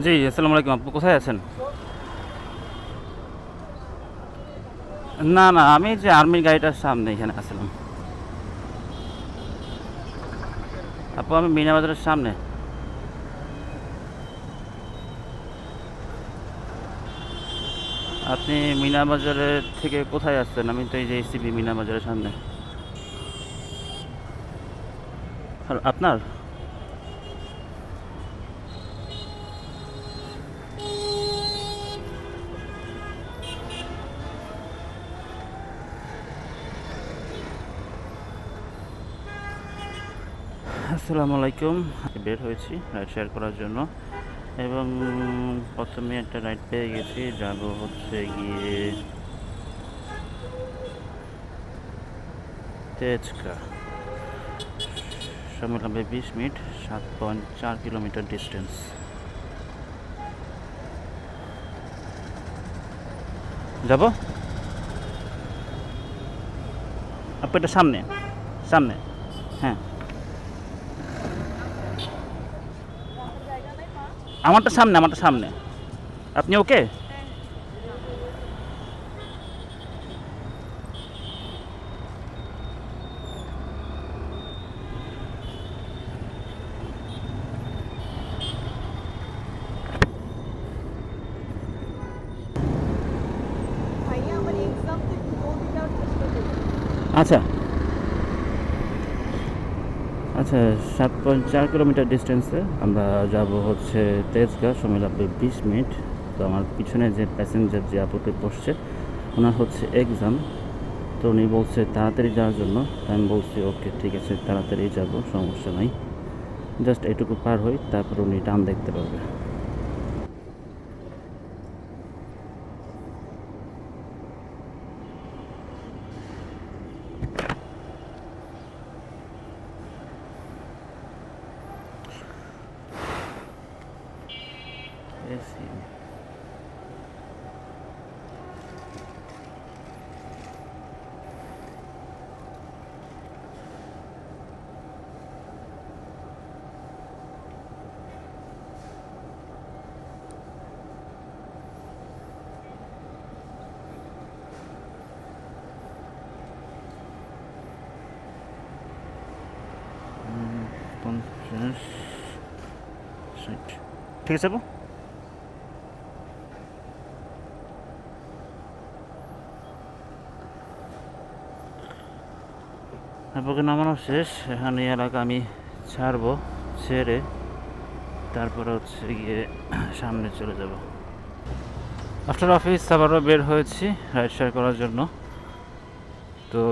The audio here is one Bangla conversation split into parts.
জি, আসসালামু আলাইকুম আপু, কোথায় আছেন? না না, আমি যে আর্মির গাড়িটার সামনে এখানে আসলাম। আপু, আমি মিনা বাজারের সামনে। আপনি মিনা বাজারের থেকে কোথায় আসছেন? আমি তো এই যে এসিবি মিনা বাজারের সামনে। আপনার? আসসালামু আলাইকুম। বের হয়েছি রাইড শেয়ার করার জন্য। এবং প্রথমে একটা রাইড পেয়ে গেছি। যাব হচ্ছে গিয়ে তেজকা। সময় লাগবে বিশ মিনিট, সাত পয়েন্ট চার কিলোমিটার ডিস্টেন্স যাব? আপু, এটা সামনে সামনে। হ্যাঁ। আমারটা সামনে আমারটা সামনে। আপনি ওকে? ভাইয়া আমার এক্সাম তো একটু জলদি দেওয়ার চেষ্টা করুন আচ্ছা আচ্ছা সাত পয়েন্ট চার কিলোমিটার ডিস্টেন্সে আমরা যাব হচ্ছে তেজগাঁও, সময় লাগবে বিশ মিনিট। তো আমার পিছনে যে প্যাসেঞ্জার যে আপুতে বসছে, ওনার হচ্ছে এক্সাম তো উনি বলছে তাড়াতাড়ি যাওয়ার জন্য। আমি বলছি, ওকে, ঠিক আছে, তাড়াতাড়ি যাব, সমস্যা নাই। জাস্ট এটুকু পার হই, তারপর উনি টান দেখতে পারবে। ঠিক আছে আপু? আপনাকে নামানো শেষ, এখানে এই এলাকা আমি ছাড়বো, ছেড়ে তারপরে হচ্ছে গিয়ে সামনে চলে যাব। আফটার অফিস আবারও বের হয়েছি, রাইড শেয়ার করার জন্য। তো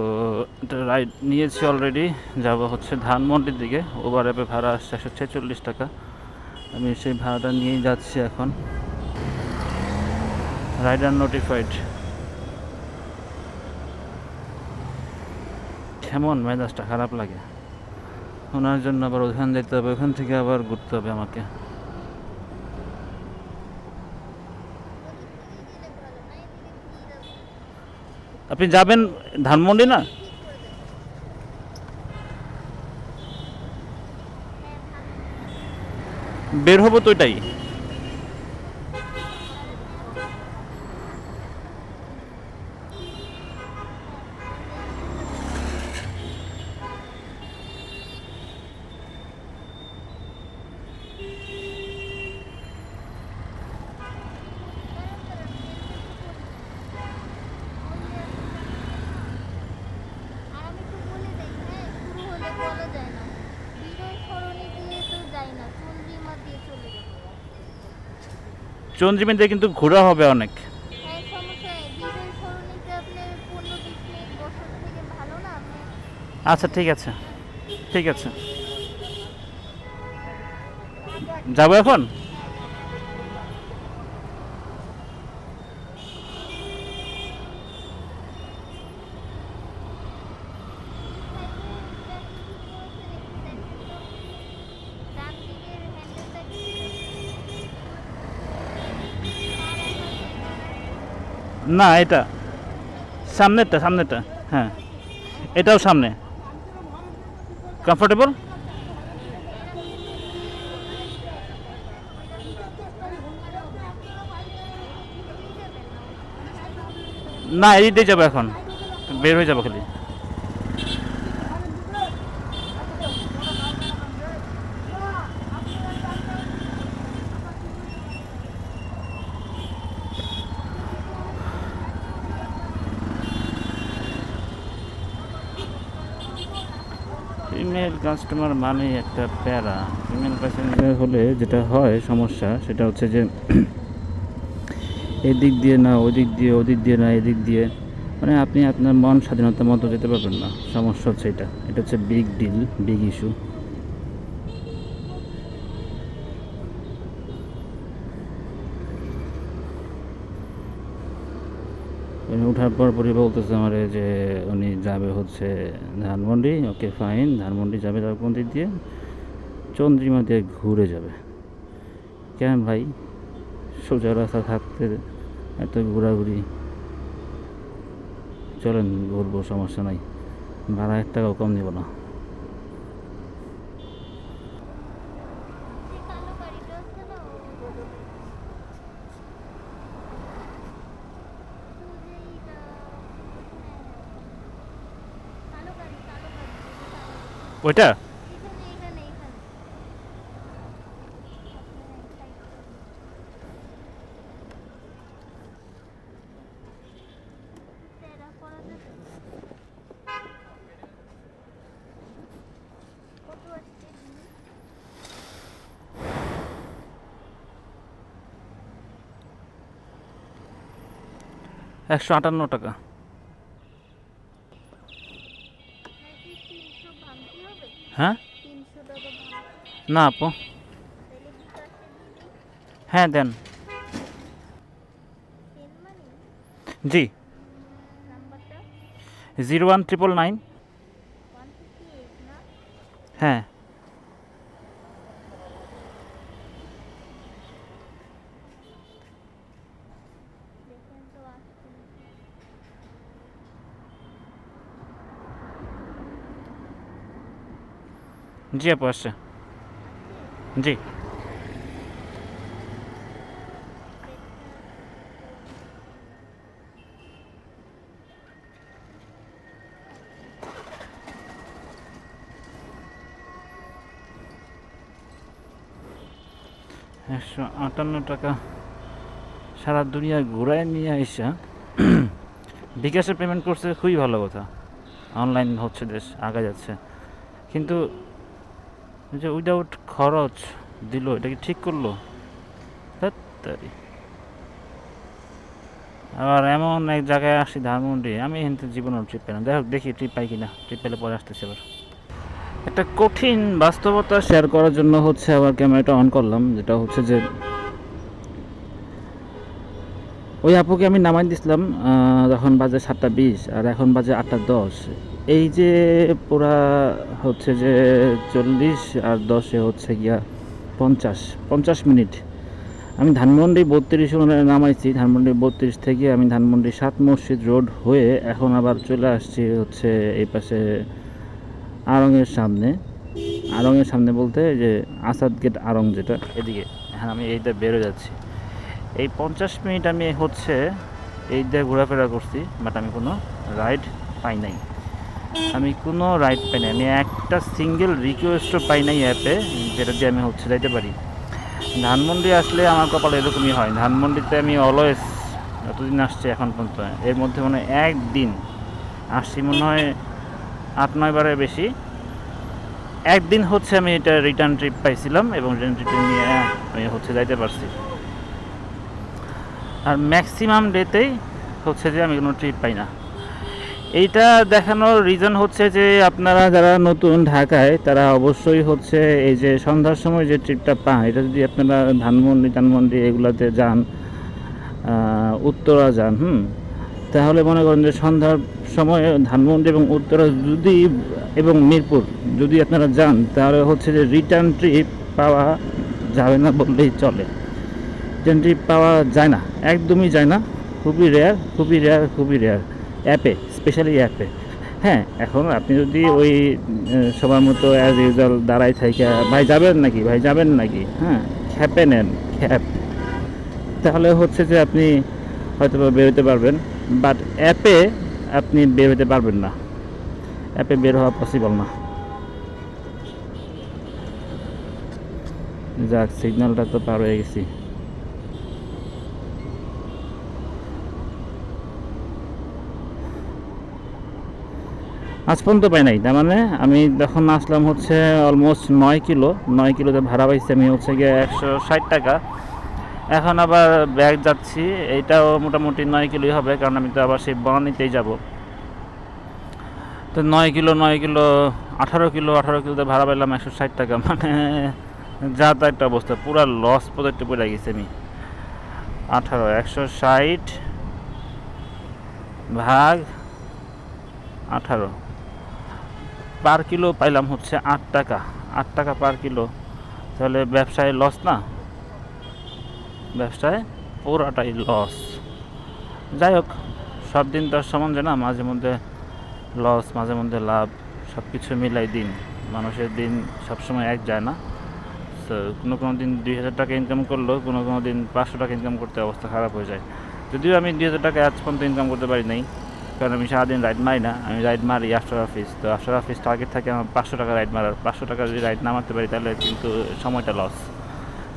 এটা রাইড নিয়েছি অলরেডি যাব হচ্ছে ধানমন্ডির দিকে। ওভার অ্যাপে ভাড়া আসছে একশো ছেচল্লিশ টাকা। আমি সেই ভাড়াটা নিয়েই যাচ্ছি এখন। রাইডার নোটিফাইড কেমন মেজাজটা? খারাপ লাগে। ওনার জন্য আবার ওখানে যেতে হবে, ওখান থেকে আবার ঘুরতে হবে আমাকে। আপনি যাবেন ধানমন্ডি না? বের হব তো ওইটাই আর আমি একটু বলে দেই হ্যাঁ শুরু হলে বলা যায় না বিজয় সরণি দিয়ে তো যাই না চন্দ্রিমা দিয়ে চলে যাব চন্দ্রিমিতে কিন্তু ঘোরা হবে অনেক। হ্যাঁ আচ্ছা ঠিক আছে। ঠিক আছে। যাব এখন? না, এটা। সামনেরটা সামনেরটা হ্যাঁ। এটাও সামনে। কমফোর্টেবল না এই দিয়ে যাব এখন। বের হয়ে যাব খালি। ফিমেল কাস্টমার মানে একটা প্যারা। ফিমেল কাস্টমার হলে যেটা হয়, সমস্যা সেটা হচ্ছে যে এদিক দিয়ে না, ওদিক দিয়ে ওদিক দিয়ে না, এদিক দিয়ে। মানে আপনি আপনার মন স্বাধীনতা মতো যেতে পারবেন না। সমস্যা হচ্ছে এটা। এটা হচ্ছে বিগ ডিল বিগ ইস্যু উনি ওঠার পর পরই বলতেছে আমার যে উনি যাবে হচ্ছে ধানমন্ডি, ওকে ফাইন ধানমন্ডি যাবে কোন দিয়ে। চন্দ্রিমা দিয়ে ঘুরে যাবে। কেন ভাই? সোজা রাস্তা থাকতে এত ঘোরাঘুরি। চলেন, ঘুরবো, সমস্যা নাই। ভাড়া এক টাকাও কম দেবো না যে কালো গাড়িটা আছে না ও- সুজয়িটা হ্যাঁ কালো গাড়ি কালো গাড়ি কালো ওইটা? একশো আটান্ন টাকা নাকি তিনশো ভাঙতে হবে হ্যাঁ তিনশো টাকা ভাঙতে না আপু। হ্যাঁ দেন। জি। Zero one triple nine. হ্যাঁ। তো আসছে। নাকি। জি। একশো আটান্ন টাকা সারা দুনিয়া ঘুরায় নিয়ে আইসা। বিকাশে পেমেন্ট করছে, খুবই ভালো কথা। অনলাইন হচ্ছে দেশ আগে যাচ্ছে। কিন্তু যে উইদাউট খরচ দিল, এটা কি ঠিক করল? আবার এমন এক জায়গায় আসি ধানমন্ডি, আমি কিন্তু জীবনের ট্রিপ পেলাম যাই হোক দেখি ট্রিপ পাই কিনা, ট্রিপ পেলে পরে আসতেছে আবার। একটা কঠিন বাস্তবতা শেয়ার করার জন্য হচ্ছে আবার ক্যামেরাটা অন করলাম, যেটা হচ্ছে যে ওই আপুকে আমি নামাই দিছিলাম যখন বাজে সাতটা বিশ, আর এখন বাজে আটটা দশ। এই যে পুরা হচ্ছে যে চল্লিশ আর দশে হচ্ছে গিয়া পঞ্চাশ পঞ্চাশ মিনিট। আমি ধানমন্ডি বত্রিশ নামাইছি, ধানমন্ডি বত্রিশ থেকে আমি ধানমন্ডি সাত মসজিদ রোড হয়ে এখন আবার চলে আসছি হচ্ছে এই পাশে আড়ংয়ের সামনে। আড়ংয়ের সামনে বলতে যে আসাদ গেট আড়ং যেটা, এদিকে। হ্যাঁ আমি এইটা বেরো যাচ্ছি। এই পঞ্চাশ মিনিট আমি হচ্ছে এই দিয়ে ঘোরাফেরা করছি, বাট আমি কোনো রাইড পাই নাই। আমি কোনো রাইড পাই নাই। আমি একটা সিঙ্গেল রিকোয়েস্টও পাই নাই অ্যাপে যেটা দিয়ে আমি হচ্ছে যাইতে পারি। ধানমন্ডি আসলে আমার কপাল এরকমই হয়। ধানমন্ডিতে আমি অলওয়েজ এতদিন আসছি এখন পর্যন্ত। এর মধ্যে মনে হয় একদিন আসছি মনে হয় আট, নয় বারের বেশি। একদিন হচ্ছে আমি এটা রিটার্ন ট্রিপ পাইছিলাম এবং রিটার্ন ট্রিপ নিয়ে আমি হচ্ছে যাইতে পারছি। আর ম্যাক্সিমাম ডেতেই হচ্ছে যে আমি কোনো ট্রিপ পাই না। এইটা দেখানোর রিজন হচ্ছে যে আপনারা যারা নতুন ঢাকায়, তারা অবশ্যই হচ্ছে এই যে সন্ধ্যার সময় যে ট্রিপটা পান, এটা যদি আপনারা ধানমন্ডি টানমন্ডি এগুলাতে যান উত্তরা যান, হুম? তাহলে মনে করেন যে সন্ধ্যার সময় ধানমন্ডি এবং উত্তরা যদি এবং মিরপুর যদি আপনারা যান, তাহলে হচ্ছে যে রিটার্ন ট্রিপ পাওয়া যাবে না বললেই চলে। রিটার্ন ট্রিপ পাওয়া যায় না, একদমই যায় না। খুবই রেয়ার খুবই রেয়ার খুবই রেয়ার অ্যাপে স্পেশালি অ্যাপে। হ্যাঁ এখন আপনি যদি ওই সবার মতো অ্যাজ ইউজুয়াল দাঁড়াই থাইকা, ভাই যাবেন নাকি? ভাই যাবেন নাকি? হ্যাঁ খ্যাপে নেন খ্যাপ তাহলে হচ্ছে যে আপনি হয়তো বেরোতে পারবেন বাট অ্যাপে আপনি বের হতে পারবেন না। অ্যাপে বের হওয়া পসিবল না। যাক সিগন্যালটা তো পার হয়ে গেছি। আজ পর্যন্ত পাই নাই। তার মানে আমি যখন আসলাম হচ্ছে অলমোস্ট নয় কিলো, নয় কিলোতে ভাড়া পাইছি আমি হচ্ছে গিয়ে একশো ষাট টাকা। এখন আবার ব্যাগ যাচ্ছি, এইটাও মোটামুটি নয় কিলোই হবে, কারণ আমি তো আবার সেই বনানিতেই যাব। তো নয় কিলো নয় কিলো, আঠারো কিলো, আঠারো কিলোতে ভাড়া পাইলাম একশো ষাট টাকা মানে যা তা একটা অবস্থা, পুরো লস প্রজেক্টে পড়ে গেছি আমি। আঠারো, একশো ষাট ভাগ আঠারো। পার কিলো পাইলাম হচ্ছে আট টাকা। আট টাকা পার কিলো। তাহলে ব্যবসায় লস না? ব্যবসায় পুরাটাই লস যাই হোক, সব দিন তো সমান যায় না, মাঝে মধ্যে লস মাঝে মধ্যে লাভ সব কিছু মিলাই দিন। মানুষের দিন সবসময় এক যায় না। তো কোনো কোনো দিন দুই হাজার টাকা ইনকাম করলেও কোনো কোনো দিন পাঁচশো টাকা ইনকাম করতে অবস্থা খারাপ হয়ে যায়। যদিও আমি দুই হাজার টাকা আজ পর্যন্ত ইনকাম করতে পারি নাই কারণ আমি সারাদিন রাইড মারি না, আমি রাইড মারি আফটার অফিস তো আফটার অফিস টার্গেট থাকে আমার পাঁচশো টাকা রাইড মারার। পাঁচশো টাকা যদি রাইড না মারতে পারি তাহলে কিন্তু সময়টা লস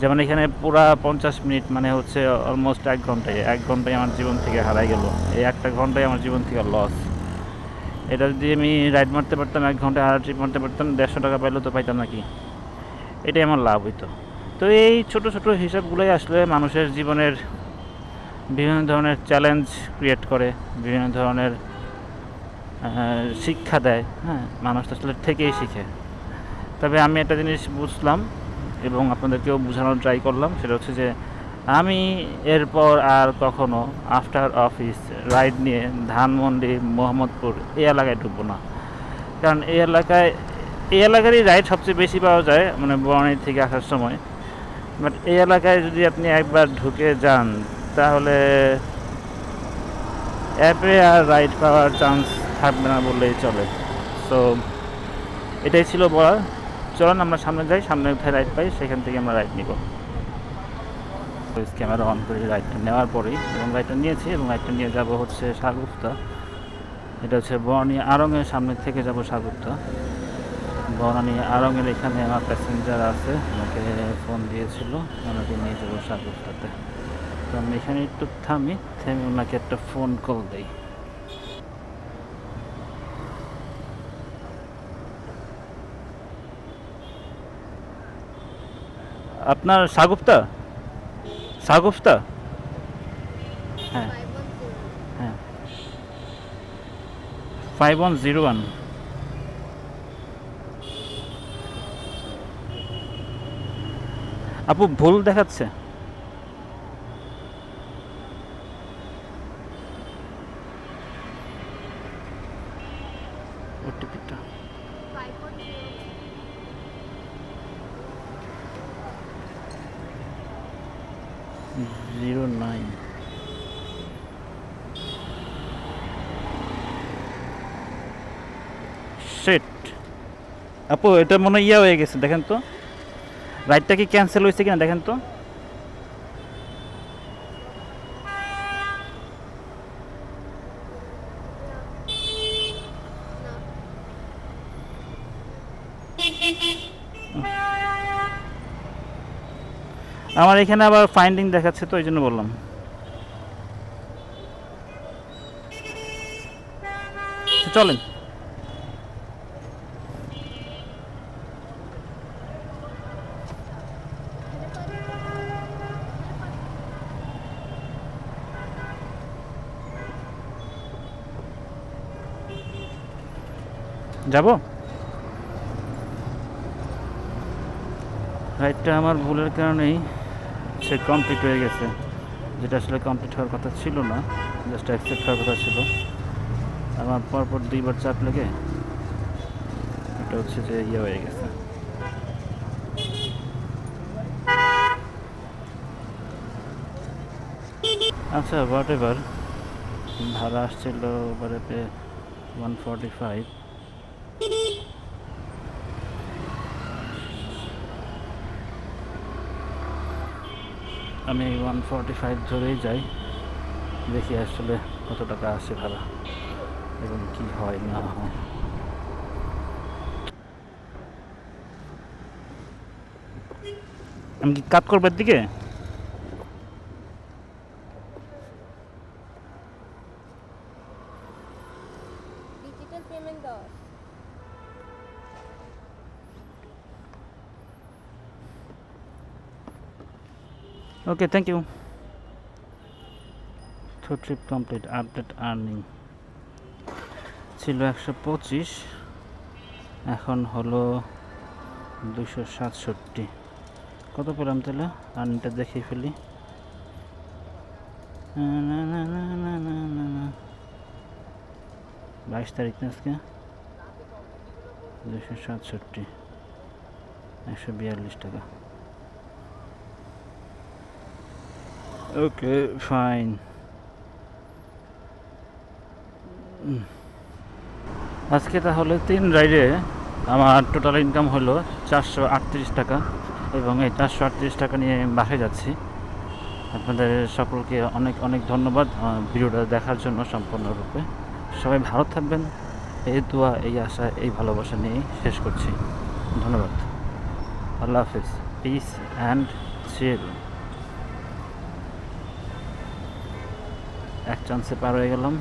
যেমন এখানে পুরা পঞ্চাশ মিনিট মানে হচ্ছে অলমোস্ট এক ঘন্টায় এক ঘন্টায় আমার জীবন থেকে হারাই গেল। এই একটা ঘন্টায় আমার জীবন থেকে লস এটা যদি আমি রাইড মারতে পারতাম, এক ঘন্টায় হারা ট্রিপ মারতে পারতাম, দেড়শো টাকা পাইলেও তো পাইতাম নাকি? এটাই আমার লাভ হইতো। তো এই ছোট ছোট হিসাবগুলোই আসলে মানুষের জীবনের বিভিন্ন ধরনের চ্যালেঞ্জ ক্রিয়েট করে, বিভিন্ন ধরনের শিক্ষা দেয় হ্যাঁ? মানুষ তো আসলে থেকেই শিখে। তবে আমি একটা জিনিস বুঝলাম এবং আপনাদেরকেও বোঝানোর ট্রাই করলাম, সেটা হচ্ছে যে আমি এরপর আর কখনো আফটার অফিস রাইড নিয়ে ধানমন্ডি, মোহাম্মদপুর এই এলাকায় ঢুকবো না। কারণ এই এলাকায়, এই এলাকারই রাইড সবচেয়ে বেশি পাওয়া যায় মানে বর্ণালী থেকে আসার সময়। বাট এই এলাকায় যদি আপনি একবার ঢুকে যান তাহলে অ্যাপে আর রাইড পাওয়ার চান্স থাকবে না বললেই চলে। সো এটাই ছিল বলার। চলুন আমরা সামনে যাই, সামনে কোথায় রাইড পাই, সেখান থেকে আমরা রাইড নিব। ক্যামেরা অন করে রাইডটা নেওয়ার পরেই এবং রাইডটা নিয়েছি এবং রাইডটা নিয়ে যাব হচ্ছে সারগুপ্তা। এটা হচ্ছে বর্ণী আরঙের সামনে থেকে যাব সাগুপ্তা বনানি আরঙের এখানে আমার প্যাসেঞ্জার আছে, আমাকে ফোন দিয়েছিল ওনাকে নিয়ে যাব সারগুপ্তাতে। তো আমি এখানে একটু থামি, থেমে ওনাকে একটা ফোন কল দিই। আপনার সাগুপ্তা? সাগুপ্তা? হ্যাঁ। হ্যাঁ। ফাইভ ওয়ান জিরো ওয়ান আপু ভুল দেখাচ্ছে ওটিপিটা জিরো নাইন সেট আপু, এটা মনে ইয়া হয়ে গেছে, দেখেন তো। রাইডটা কি ক্যান্সেল হয়েছে কিনা, দেখেন তো। আমার এখানে আবার ফাইন্ডিং দেখাচ্ছে তো ওই জন্য বললাম চলেন। যাব? রাইডটা আমার ভুলের কারণেই সে কমপ্লিট হয়ে গেছে। যেটা আসলে কমপ্লিট হওয়ার কথা ছিল না জাস্ট অ্যাকসেপ্ট হওয়ার কথা ছিল। আমার পরপর দুইবার চাপ লেগে এটা হচ্ছে যে ইয়ে হয়ে গেছে। আচ্ছা হোয়াট এভার ভাড়া আসছিল এবারে ওয়ান ফর্টি ফাইভ আমি ওয়ান ফর্টি ফাইভ ধরেই যাই। দেখি আসলে কত টাকা আসে ভাড়া এবং কি হয়, না হয়। আমি কি কাট করবার দিকে ডিজিটাল পেমেন্ট দেওয়া okay thank you two trip complete update earning ছিল একশো পঁচিশ, এখন হলো দুশো সাতষট্টি। কত পেলাম তাহলে? আর্নিংটা দেখিয়ে ফেলি। বাইশ তারিখ না আজকে? দুশো সাতষট্টি, একশো বিয়াল্লিশ টাকা। ওকে ফাইন আজকে তাহলে তিন রাইডে আমার টোটাল ইনকাম হলো চারশো আটত্রিশ টাকা এবং এই চারশো আটত্রিশ টাকা নিয়ে বাসায় যাচ্ছি। আপনাদের সকলকে অনেক অনেক ধন্যবাদ ভিডিওটা দেখার জন্য সম্পূর্ণরূপে। সবাই ভালো থাকবেন। এই দোয়া, এই আশা, এই ভালোবাসা নিয়ে শেষ করছি। ধন্যবাদ। আল্লাহ হাফিজ। পিস অ্যান্ড চিল এক চান্সে পার হয়ে গেলাম।